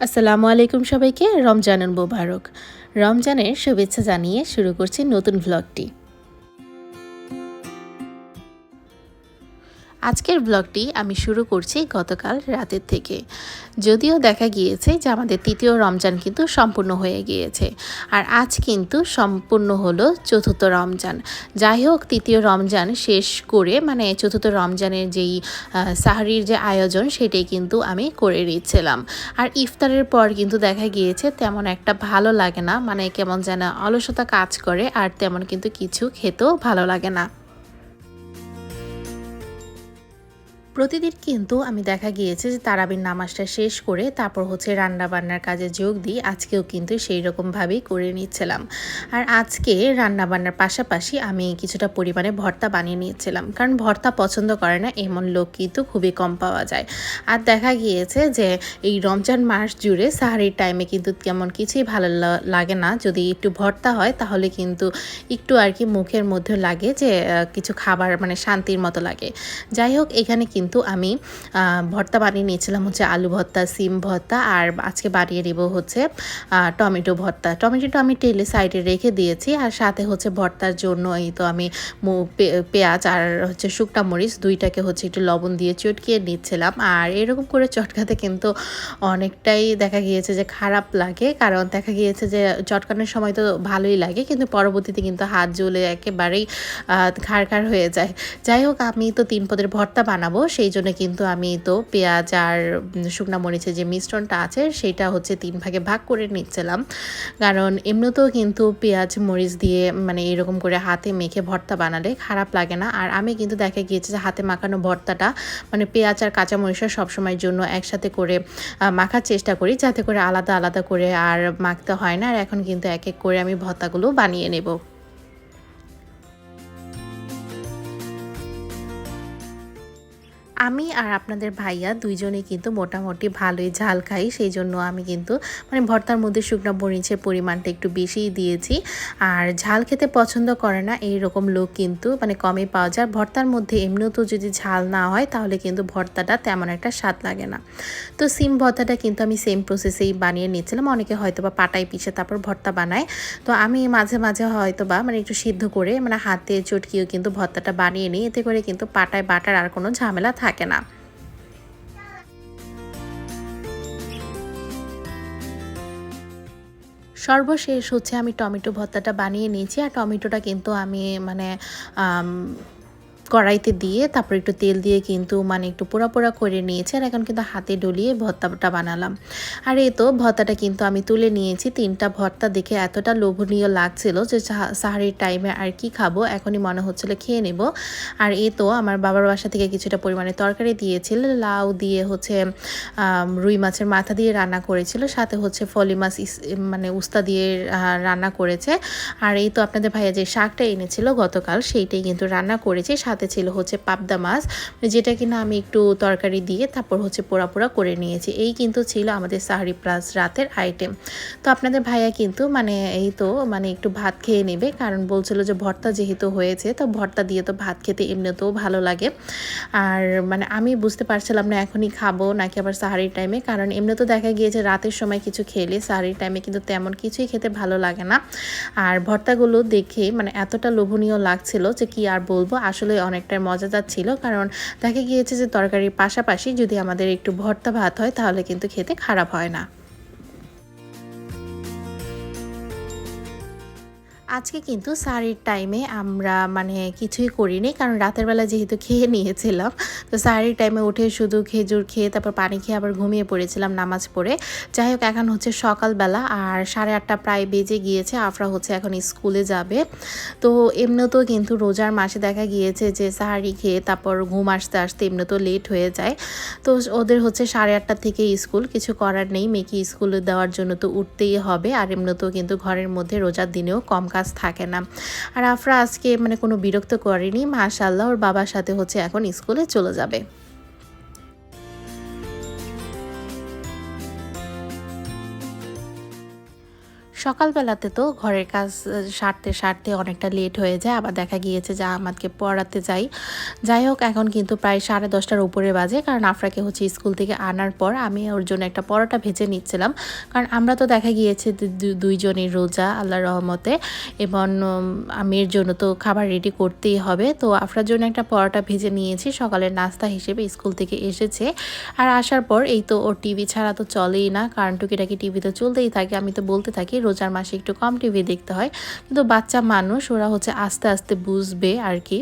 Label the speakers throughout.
Speaker 1: আসসালামু আলাইকুম সবাইকে রমজানের মোবারক। রমজানের শুভেচ্ছা জানিয়ে শুরু করছি নতুন ভ্লগটি আজকের ব্লগটি আমি শুরু করছি গতকাল রাতের থেকে। যদিও দেখা গিয়েছে যে আমাদের তৃতীয় রমজান কিন্তু সম্পূর্ণ হয়ে গিয়েছে। আর আজ কিন্তু সম্পূর্ণ হলো চতুর্থ রমজান। যাই হোক, তৃতীয় রমজান শেষ করে মানে চতুর্থ রমজানের যেই সাহারির যে আয়োজন, সেটাই কিন্তু আমি করে নিচ্ছিলাম। আর ইফতারের পর কিন্তু দেখা গিয়েছে তেমন একটা ভালো লাগে না। মানে কেমন যেন অলসতা কাজ করে, আর তেমন কিন্তু কিছু খেতেও ভালো লাগে না। প্রতিদিন কিন্তু আমি দেখা গিয়েছে যে তারাবির নামাজটা শেষ করে তারপর হচ্ছে রান্না বান্নার কাজে যোগ দিই। আজকেও কিন্তু সেই রকমভাবেই করে নিচ্ছিলাম। আর আজকে রান্না বান্নার পাশাপাশি আমি কিছুটা পরিমাণে ভর্তা বানিয়ে নিয়েছিলাম কারণ ভর্তা পছন্দ করে না, এমন লোক কিন্তু খুবই কম পাওয়া যায়। আর দেখা গিয়েছে যে এই রমজান মাস জুড়ে সাহারির টাইমে কিন্তু কেমন কিছুই ভালো লাগে না। যদি একটু ভর্তা হয়, তাহলে কিন্তু একটু আর কি মুখের মধ্যে লাগে যে কিছু খাবার মানে শান্তির মতো লাগে। যাই হোক, এখানে কিন্তু কিন্তু আমি ভর্তা বানিয়ে নিয়েছিলাম হচ্ছে আলু ভর্তা, সিম ভর্তা, আর আজকে বানিয়ে নেব হচ্ছে টমেটো ভর্তা। টমেটোটা আমি টেলে সাইডে রেখে দিয়েছি, আর সাথে হচ্ছে ভর্তার জন্য এই তো আমি পেঁয়াজ আর হচ্ছে শুকনা মরিচ দুইটাকে হচ্ছে একটু লবণ দিয়ে চটকিয়ে নিচ্ছিলাম। আর এরকম করে চটকাতে কিন্তু অনেকটাই দেখা গিয়েছে যে খারাপ লাগে, কারণ দেখা গিয়েছে যে চটকানোর সময় তো ভালোই লাগে, কিন্তু পরবর্তীতে কিন্তু হাত জ্বলে একেবারেই খাড় খাড় হয়ে যায়। যাই হোক, আমি তো তিন পদের ভর্তা বানাবো সেই জন্য কিন্তু আমি তো পেঁয়াজ আর শুকনা মরিচের যে মিশ্রণটা আছে সেটা হচ্ছে তিন ভাগে ভাগ করে নিচ্ছিলাম। কারণ এমনিতেও কিন্তু পেঁয়াজ, মরিচ দিয়ে মানে এরকম করে হাতে মেখে ভর্তা বানালে খারাপ লাগে না। আর আমি কিন্তু দেখা গিয়েছে যে হাতে মাখানো ভর্তাটা মানে পেঁয়াজ আর কাঁচা মরিচটা সবসময়ের জন্য একসাথে করে মাখার চেষ্টা করি যাতে করে আলাদা আলাদা করে আর মাখতে হয় না। আর এখন কিন্তু এক এক করে আমি ভর্তাগুলো বানিয়ে নেব। আমি আর আপনাদের ভাইয়া দুইজনে কিন্তু মোটামুটি ভালোই ঝাল খাই, সেই জন্য আমি কিন্তু মানে ভর্তার মধ্যে শুকনো মরিচের পরিমাণটা একটু বেশিই দিয়েছি। আর ঝাল খেতে পছন্দ করে না এই রকম লোক কিন্তু মানে কমে পাওয়া যায়। ভর্তার মধ্যে এমনিও তো যদি ঝাল না হয়, তাহলে কিন্তু ভর্তাটা তেমন একটা স্বাদ লাগে না। তো সিম ভর্তাটা কিন্তু আমি সেম প্রসেসেই বানিয়ে নিয়েছিলাম অনেকে হয়তো বা পাটায় পিছে তারপর ভর্তা বানায়। তো আমি মাঝে মাঝে হয়তো বা মানে একটু সিদ্ধ করে মানে হাতে চটকিয়েও কিন্তু ভর্তাটা বানিয়ে নিই। এতে করে কিন্তু পাটায় বাটার আর কোনো ঝামেলা থাকে থাকে না। সর্বশেষ হচ্ছে আমি টমেটো ভর্তাটা বানিয়ে নিয়েছি আর টমেটোটা কিন্তু আমি মানে কড়াইতে দিয়ে তারপর একটু তেল দিয়ে কিন্তু মানে একটু পোড়া পোড়া করে নিয়েছি আর এখন কিন্তু হাতে ডলিয়ে ভর্তাটা বানালাম। আর এই তো ভর্তাটা কিন্তু আমি তুলে নিয়েছি। তিনটা ভর্তা দেখে এতটা লোভনীয় লাগছিল যে সাহারির টাইমে আর কি খাব, এখনই মনে হচ্ছিল খেয়ে নেব। আর এই তো আমার বাবার বাসা থেকে কিছুটা পরিমাণে তরকারি দিয়েছিল, লাউ দিয়ে হচ্ছে রুই মাছের মাথা দিয়ে রান্না করেছিল, সাথে হচ্ছে ফলি মাছ মানে উস্তা দিয়ে রান্না করেছে। আর এই তো আপনাদের ভাইয়া যে শাকটা এনেছিল গতকাল, সেইটাই কিন্তু রান্না করেছে। সাথে ছিল হচ্ছে পাবদা মাছ, যেটা কিনা আমি একটু তরকারি দিয়ে তারপর হচ্ছে পোড়া পোড়া করে নিয়েছি। এই কিন্তু ছিল আমাদের সাহারি প্লাস রাতের আইটেম তো আপনাদের ভাইয়া কিন্তু মানে এই তো মানে একটু ভাত খেয়ে নেবে, কারণ বলছিল যে ভর্তা যেহেতু হয়েছে, তো ভর্তা দিয়ে তো ভাত খেতে এমনিতেও ভালো লাগে। আর মানে আমি বুঝতে পারছিলাম না এখনই খাব নাকি আবার সাহারির টাইমে কারণ এমনি তো দেখা গিয়েছে রাতের সময় কিছু খেলে সাহারির টাইমে কিন্তু তেমন কিছুই খেতে ভালো লাগে না। আর ভর্তাগুলো দেখে মানে এতটা লোভনীয় লাগছিল যে কি আর বলব, আসলে অনেকটাই মজাদার ছিল। কারণ দেখা গিয়েছে যে তরকারির পাশাপাশি যদি আমাদের একটু ভর্তা ভাত হয়, তাহলে কিন্তু খেতে খারাপ হয় না। আজকে কিন্তু সারির টাইমে আমরা মানে কিছুই করিনি, কারণ রাতের বেলা যেহেতু খেয়ে নিয়েছিলাম, তো সারির টাইমে উঠে শুধু খেজুর খেয়ে তারপর পানি খেয়ে আবার ঘুমিয়ে পড়েছিলাম নামাজ পড়ে। যাই হোক, এখন হচ্ছে সকালবেলা আর সাড়ে আটটা প্রায় বেজে গিয়েছে, আফরা হচ্ছে এখন স্কুলে যাবে। তো এমনিতেও কিন্তু রোজার মাসে দেখা গিয়েছে যে সাহারি খেয়ে তারপর ঘুম আসতে আসতে এমনিতেও লেট হয়ে যায়। তো ওদের হচ্ছে সাড়ে আটটা থেকে স্কুল, কিছু করার নেই, মেয়েকে স্কুলে দেওয়ার জন্য তো উঠতেই হবে, আর এমনিতেও কিন্তু ঘরের মধ্যে রোজার দিনেও কম কাজ থাকে না। আর আফরা আজকে মানে কোনো বিরক্ত করেনি মাশাল্লাহ ওর বাবার সাথে হচ্ছে এখন স্কুলে চলে যাবে। সকালবেলাতে তো ঘরের কাজ সারতে সারতে অনেকটা লেট হয়ে যায়। আবার দেখা গিয়েছে যা আমাকে পড়াতে যাই। যাই হোক, এখন কিন্তু প্রায় সাড়ে দশটার উপরে বাজে। কারণ আফরাকে হচ্ছে স্কুল থেকে আনার পর আমি ওর জন্য একটা পরোটা ভেজে নিচ্ছিলাম। কারণ আমরা তো দেখা গিয়েছে দু- দু- রোজা আল্লাহ রহমতে। এবং আমির জন্য তো খাবার রেডি করতেই হবে। তো আফরার জন্য একটা পরোটা ভেজে নিয়েছি। সকালের নাস্তা হিসেবে স্কুল থেকে এসেছে। আর আসার পর এই তো ওর টিভি ছাড়া তো চলেই না। কারণ টুকিটাকি টিভি তো চলতেই থাকে। আমি তো বলতে থাকি রোজার মাসে একটু কম টিভি দেখতে হয়। কিন্তু বাচ্চা মানুষ, ওরা হচ্ছে আস্তে আস্তে বুঝবে আর কি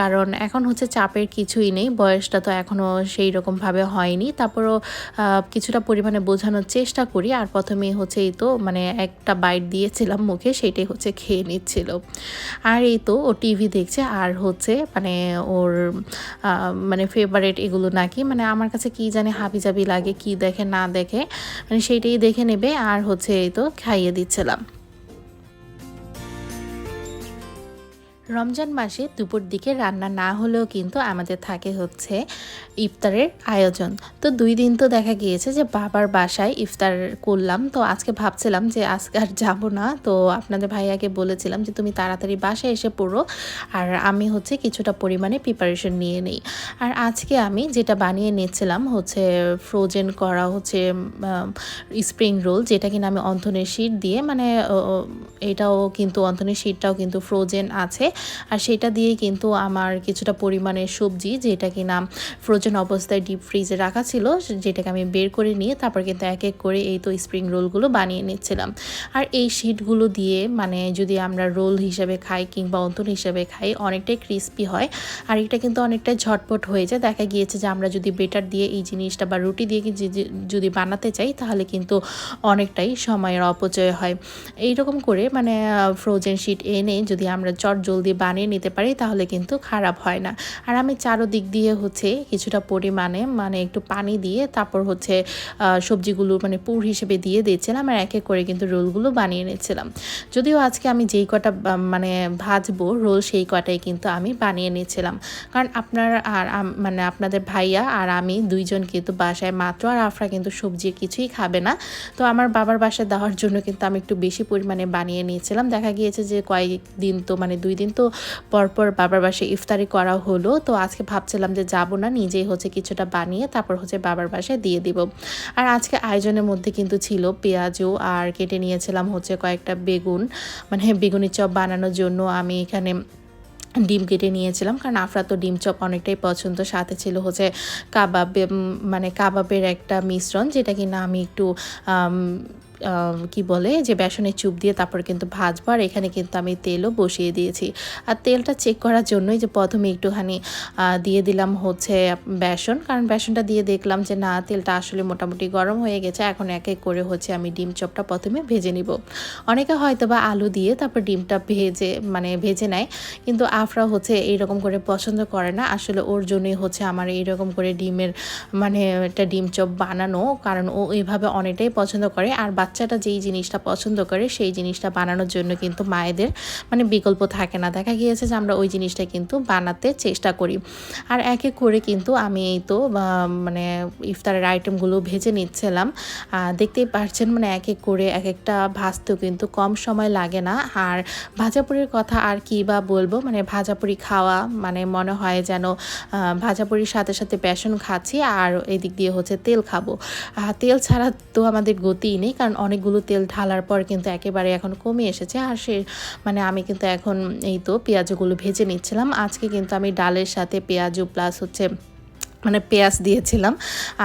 Speaker 1: কারণ এখন হচ্ছে চাপের কিছুই নেই, বয়সটা তো এখনও সেই রকমভাবে হয়নি। তারপরও কিছুটা পরিমাণে বোঝানোর চেষ্টা করি। আর প্রথমে হচ্ছে এই তো মানে একটা বাইট দিয়েছিলাম মুখে, সেটাই হচ্ছে খেয়ে নিচ্ছিল। আর এই তো ও টিভি দেখছে, আর হচ্ছে মানে ওর মানে ফেভারেট এগুলো নাকি মানে আমার কাছে কি জানে হাবিজাবি লাগে, কি দেখে না দেখে মানে সেইটাই দেখে নেবে। আর হচ্ছে এই তো খাইয়ে দিচ্ছিলাম। রমজান মাসে দুপুর দিকে রান্না না হলেও কিন্তু আমাদের থাকে হচ্ছে ইফতারের আয়োজন। তো দুই দিন তো দেখা গিয়েছে যে বাবার বাসায় ইফতার করলাম। তো আজকে ভাবছিলাম যে আজকে আর যাব না। তো আপনাদের ভাইয়াকে বলেছিলাম যে তুমি তাড়াতাড়ি বাসায় এসে পড়ো। আর আমি হচ্ছে কিছুটা পরিমাণে প্রিপারেশন নিয়ে নিই। আর আজকে আমি যেটা বানিয়ে নিয়েছিলাম হচ্ছে ফ্রোজেন করা হচ্ছে স্প্রিং রোল যেটা কিনা আমি অন্থনের শীট দিয়ে মানে এটাও কিন্তু অন্থনের শীটটাও কিন্তু ফ্রোজেন আছে। আর সেটা দিয়েই কিন্তু আমার কিছুটা পরিমাণের সবজি, যেটা কিনা ফ্রোজেন অবস্থায় ডিপ ফ্রিজে রাখা ছিল, যেটাকে আমি বের করে নিয়ে তারপর কিন্তু এক এক করে এই তো স্প্রিং রোলগুলো বানিয়ে নিচ্ছিলাম। আর এই শিটগুলো দিয়ে মানে যদি আমরা রোল হিসেবে খাই কিংবা অন্তন হিসেবে খাই, অনেকটাই ক্রিস্পি হয়। আর এটা কিন্তু অনেকটাই ঝটপট হয়ে যায়। দেখা গিয়েছে যে আমরা যদি বেটার দিয়ে এই জিনিসটা বা রুটি দিয়ে যদি বানাতে চাই, তাহলে কিন্তু অনেকটাই সময়ের অপচয় হয়। এইরকম করে মানে ফ্রোজেন শিট এনে যদি আমরা চট জলদি বানিয়ে নিতে পারি, তাহলে কিন্তু খারাপ হয় না। আর আমি চারোদিক দিয়ে হচ্ছে কিছুটা পরিমাণে মানে একটু পানি দিয়ে তারপর হচ্ছে সবজিগুলো মানে পুর হিসেবে দিয়ে দিয়েছিলাম আর এক এক করে কিন্তু রোলগুলো বানিয়ে নিচ্ছিলাম যদিও আজকে আমি যেই কটা মানে ভাজবো রোল সেই কটাই কিন্তু আমি বানিয়ে নিচ্ছিলাম কারণ আপনার আর মানে আপনাদের ভাইয়া আর আমি দুইজন কিন্তু বাসায় মাত্র আর আফরা কিন্তু সবজি কিছুই খাবে না। তো আমার বাবার বাসায় দেওয়ার জন্য কিন্তু আমি একটু বেশি পরিমাণে বানিয়ে নিয়েছিলাম। দেখা গিয়েছে যে কয়েকদিন তো মানে দুই দিন তো পরপর বাবার বাসায় ইফতারি করা হলো। তো আজকে ভাবছিলাম যে যাব না, নিজেই হচ্ছে কিছুটা বানিয়ে তারপর হচ্ছে বাবার বাসায় দিয়ে দিব। আর আজকে আয়োজনের মধ্যে কিন্তু ছিল পেঁয়াজও আর কেটে নিয়েছিলাম হচ্ছে কয়েকটা বেগুন। মানে বেগুনি চপ বানানোর জন্য আমি এখানে ডিম কেটে নিয়েছিলাম, কারণ আফরা তো ডিম চপ অনেকটাই পছন্দ। সাথে ছিল হচ্ছে কাবাব মানে কাবাবের একটা মিশ্রণ, যেটা কিনা আমি একটু কি বলে, যে বেসনের চুপ দিয়ে তারপর কিন্তু ভাজবো, আর এখানে কিন্তু আমি তেলও বসিয়ে দিয়েছি। আর তেলটা চেক করার জন্যই যে প্রথমে একটুখানি দিয়ে দিলাম হচ্ছে বেসন, কারণ বেসনটা দিয়ে দেখলাম যে না, তেলটা আসলে মোটামুটি গরম হয়ে গেছে, এখন এক এক করে হচ্ছে আমি ডিম চপটা প্রথমে ভেজে নিব। অনেকে হয়তো বা আলু দিয়ে তারপর ডিমটা ভেজে মানে ভেজে নেয়, কিন্তু আফরা হচ্ছে এইরকম করে পছন্দ করে না। আসলে ওর জন্যই হচ্ছে আমার এইরকম করে ডিমের মানে একটা ডিম চপ বানানো, কারণ ও এইভাবে অনেকটাই পছন্দ করে। আর বাচ্চাটা যেই জিনিসটা পছন্দ করে, সেই জিনিসটা বানানোর জন্য কিন্তু মায়েদের মানে বিকল্প থাকে না। দেখা গিয়েছে যে আমরা ওই জিনিসটা কিন্তু বানাতে চেষ্টা করি। আর এক এক করে কিন্তু আমি এই তো মানে ইফতারের আইটেমগুলো ভেজে নিচ্ছিলাম। দেখতেই পারছেন মানে এক এক করে এক একটা ভাজতেও কিন্তু কম সময় লাগে না। আর ভাজাপুরির কথা আর কি বা বলব মানে ভাজাপুরি খাওয়া মানে মনে হয় যেন ভাজাপুরির সাথে সাথে বেসন খাচ্ছি আর এদিক দিয়ে হচ্ছে তেল খাব। তেল ছাড়া তো আমাদের গতিই নেই, কারণ অনেকগুলো তেল ঢালার পর কিন্তু একেবারে এখন কমে এসেছে। আর সে মানে আমি কিন্তু এখন এই তো পেঁয়াজগুলো ভেজে নিচ্ছিলাম। আজকে কিন্তু আমি ডালের সাথে পেঁয়াজু প্লাস হচ্ছে মানে পেঁয়াজ দিয়েছিলাম।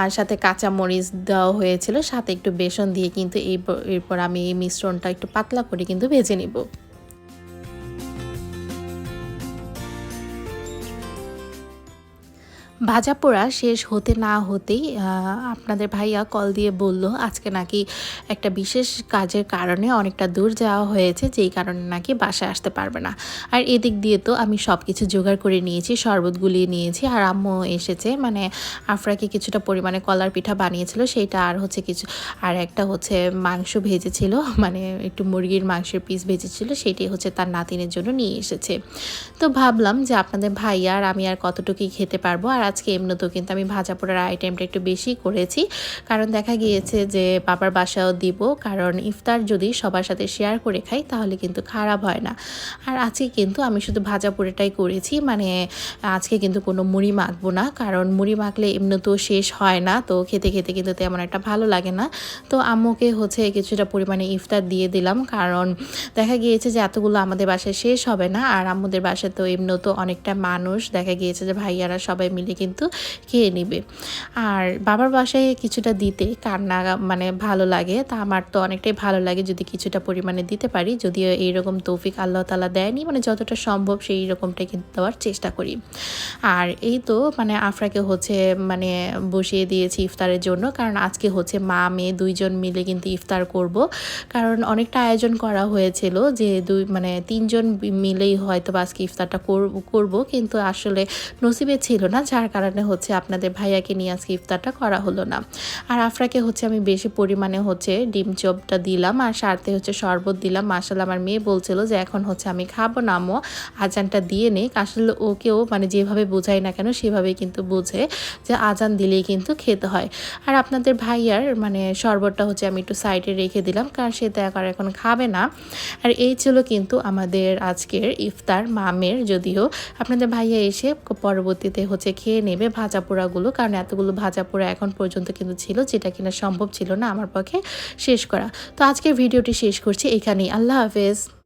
Speaker 1: আর সাথে কাঁচা মরিচ দেওয়া হয়েছিল। সাথে একটু বেসন দিয়ে কিন্তু এরপর আমি এই মিশ্রণটা একটু পাতলা করে কিন্তু ভেজে নিব। ভাজা পোড়া শেষ হতে না হতেই আপনাদের ভাইয়া কল দিয়ে বলল, আজকে নাকি একটা বিশেষ কাজের কারণে অনেকটা দূর যাওয়া হয়েছে, যেই কারণে নাকি বাসায় আসতে পারবে না। আর এদিক দিয়ে তো আমি সব কিছু জোগাড় করে নিয়েছি, শরবত গুলিয়ে নিয়েছি, আর আম্মু এসেছে মানে আফরাকে কিছুটা পরিমাণে কলার পিঠা বানিয়েছিল, সেইটা আর হচ্ছে কিছু, আর একটা হচ্ছে মাংস ভেজেছিল মানে একটু মুরগির মাংসের পিস ভেজেছিল সেটাই হচ্ছে তার নাতিনের জন্য নিয়ে এসেছে। তো ভাবলাম যে আপনাদের ভাইয়া আর আমি আর কতটুকুই খেতে পারব, আর আজকে এমনিতেও কিন্তু আমি ভাজা পোড়ার আইটেমটা একটু বেশি করেছি। কারণ দেখা গিয়েছে যে, বাবার বাসাও দিব, কারণ ইফতার যদি সবার সাথে শেয়ার করে খাই, তাহলে কিন্তু খারাপ হয় না। আর আজকে কিন্তু আমি শুধু ভাজা পোড়াটাই করেছি মানে আজকে কিন্তু কোনো মুড়ি মাখবো না, কারণ মুড়ি মাখলে এমনিতেও শেষ হয় না, তো খেতে খেতে কিন্তু তেমন একটা ভালো লাগে না। তো আম্মুকে হচ্ছে কিছুটা পরিমাণে ইফতার দিয়ে দিলাম, কারণ দেখা গিয়েছে যে, এতগুলো আমাদের বাসায় শেষ হবে না, আর আম্মুদের বাসায় তো এমনিও তো অনেকটা মানুষ। দেখা গিয়েছে যে, ভাইয়ারা সবাই মিলে কিন্তু খেয়ে নিবে। আর বাবার বাসায় কিছুটা দিতে কান্না মানে ভালো লাগে, তা আমার তো অনেকটাই ভালো লাগে যদি কিছুটা পরিমাণে দিতে পারি। যদিও এইরকম তৌফিক আল্লাহ তালা দেয়নি মানে যতটা সম্ভব সেই রকমটাই কিন্তু দেওয়ার চেষ্টা করি। আর এই তো মানে আফরাকে হচ্ছে মানে বসিয়ে দিয়েছি ইফতারের জন্য, কারণ আজকে হচ্ছে মা, মেয়ে দুইজন মিলে কিন্তু ইফতার করব। কারণ অনেকটা আয়োজন করা হয়েছিল যে দুই মানে তিনজন মিলেই হয়তো বা আজকে ইফতারটা করব, কিন্তু আসলে নসিবে ছিল না, যার কারণে হচ্ছে আপনাদের ভাইয়াকে নিয়ে আজকে ইফতারটা করা হলো না। আর আফরাকে হচ্ছে আমি বেশি পরিমাণে হচ্ছে ডিম চপটা দিলাম আর সাথে হচ্ছে শরবত দিলাম। মাসাল আমার মেয়ে বলছিল যে এখন হচ্ছে আমি খাব না নামো আজানটা দিয়ে নেই আসলে ওকেও মানে যেভাবে বোঝাই না কেন সেভাবেই কিন্তু বোঝে যে আজান দিলেই কিন্তু খেতে হয়। আর আপনাদের ভাইয়ার মানে শরবতটা হচ্ছে আমি একটু সাইডে রেখে দিলাম কারণ সে তো এখন এখন খাবে না। আর এই ছিল কিন্তু আমাদের আজকের ইফতার মামের যদিও। আপনাদের ভাইয়া এসে পরবর্তীতে হচ্ছে খেয়ে নেবে ভাজা পোড়াগুলো, কারণ এতগুলো ভাজা পোড়া এখন পর্যন্ত কিন্তু ছিল, যেটা কিনা সম্ভব ছিল না আমার পক্ষে শেষ করা। তো আজকের ভিডিওটি শেষ করছি, এখানেই। আল্লাহ হাফেজ।